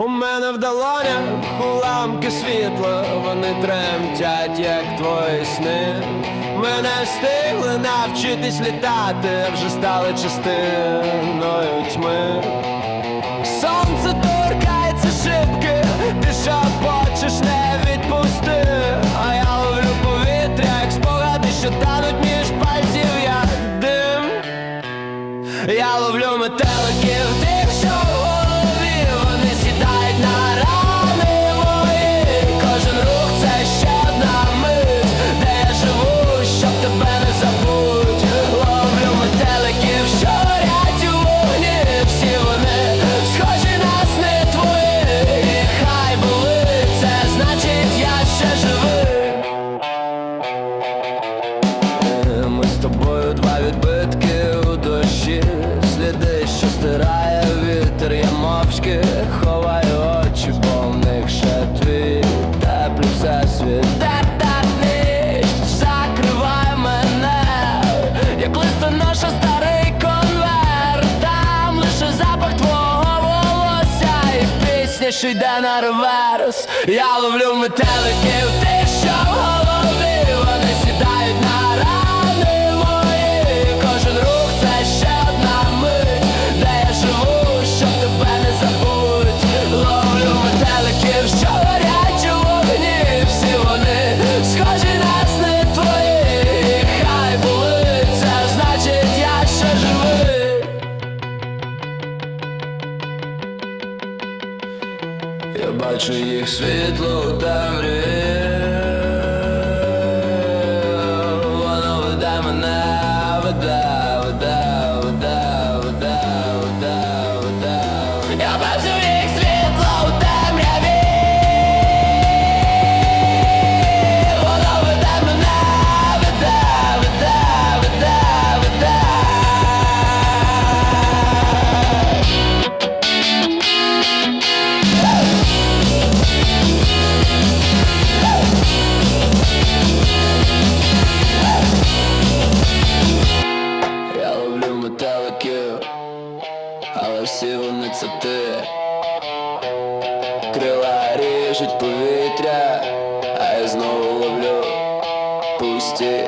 У мене в долонях уламки світла, вони тремтять, як твої сни. Мене встигли навчитись літати, вже стали частиною тьми. Сонце торкається шибки, ти шапочеш, не відпусти. А я ловлю повітря, як спогади, що тануть між пальців, як дим. Я ловлю метеликів тих, стирає вітер, я мовчки ховаю очі, бо в них ще твій теплий всесвіт. Де та ніч мене, як листоноша старий конверт Там лише запах твого волосся. І пісня, що йде на реверс. Я ловлю метеликів, ти що в Я бачу їх світло у темряві але всі вони це ти. Крила ріжуть повітря, а я знову ловлю пусті